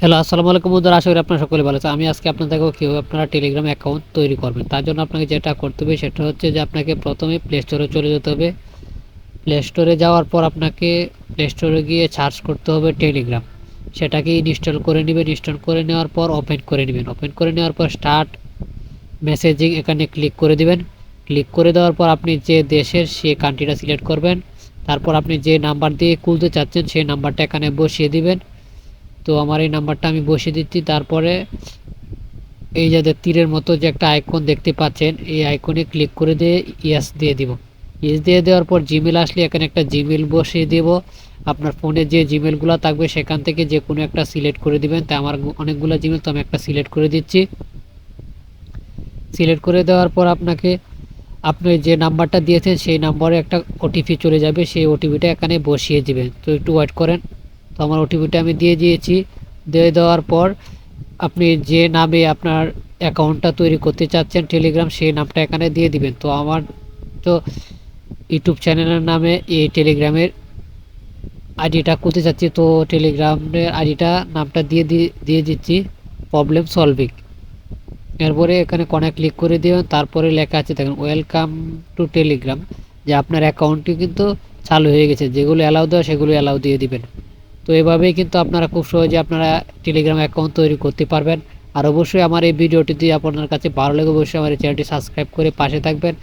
Hello, আসসালামু আলাইকুম বন্ধুরা, আশা করি আপনারা সকলে ভালো আছেন। আমি আজকে আপনাদেরকে কীভাবে আপনারা টেলিগ্রাম অ্যাকাউন্ট তৈরি করবেন। তার জন্য আপনাকে যেটা করতে হবে সেটা হচ্ছে যে আপনাকে প্রথমে প্লে স্টোরে চলে যেতে হবে। প্লে স্টোরে যাওয়ার পর আপনাকে প্লে স্টোরে গিয়ে সার্চ করতে হবে টেলিগ্রাম সেটাকে ইনস্টল করে নেবেন। ইনস্টল করে নেওয়ার পর ওপেন করে নেবেন। ওপেন করে নেওয়ার পর স্টার্ট মেসেজিং এখানে ক্লিক করে দিবেন। ক্লিক করে দেওয়ার পর আপনি যে দেশের সে কান্ট্রিটা সিলেক্ট করবেন। তারপর আপনি যে নাম্বার দিয়ে খুলতে চাচ্ছেন সেই নাম্বারটা এখানে বসিয়ে দিবেন। তো আমার এই নাম্বারটা আমি বসিয়ে দিচ্ছি। তারপরে এই যে তীরের মতো যে একটা আইকন দেখতে পাচ্ছেন, এই আইকনে ক্লিক করে দিয়ে ইয়েস দিয়ে দিব। ইয়েস দিয়ে দেওয়ার পর জিমেল আসলে এখানে একটা জিমেল বসিয়ে দেব। আপনার ফোনে যে জিমেলগুলো থাকবে, সেখান থেকে যে কোনো একটা সিলেক্ট করে দিবেন। তা আমার অনেকগুলো জিমেল তো আমি একটা সিলেক্ট করে দিচ্ছি। সিলেক্ট করে দেওয়ার পর আপনাকে, আপনি যে নাম্বারটা দিয়েছেন, সেই নাম্বারে একটা ওটিপি চলে যাবে। সেই ওটিপিটা এখানে বসিয়ে দিবেন। তো একটু ওয়েট করেন। তো আমার ওটিপিটা আমি দিয়ে দিয়েছি। দিয়ে দেওয়ার পর আপনি যে নামে আপনার অ্যাকাউন্টটা তৈরি করতে চাচ্ছেন টেলিগ্রাম সেই নামটা এখানে দিয়ে দিবেন। তো আমার তো ইউটিউব চ্যানেলের নামে এই টেলিগ্রামের আইডিটা করতে চাচ্ছি। তো টেলিগ্রামের আইডিটা, নামটা দিয়ে দিয়ে দিচ্ছি প্রবলেম সলভিং এরপরে এখানে কোনে ক্লিক করে দিবেন, তারপরে লেখা আছে, দেখেন ওয়েলকাম টু টেলিগ্রাম যে আপনার অ্যাকাউন্টটি কিন্তু চালু হয়ে গেছে, যেগুলো অ্যালাউ দেওয়া, সেগুলো অ্যালাউ দিয়ে দিবেন। তো এভাবেই কিন্তু আপনারা খুব সহজে আপনারা টেলিগ্রাম অ্যাকাউন্ট তৈরি করতে পারবেন। আর অবশ্যই আমার এই ভিডিওটি দিয়ে আপনার কাছে ভালো লাগে, অবশ্যই আমার এই চ্যানেলটি সাবস্ক্রাইব করে পাশে থাকবেন।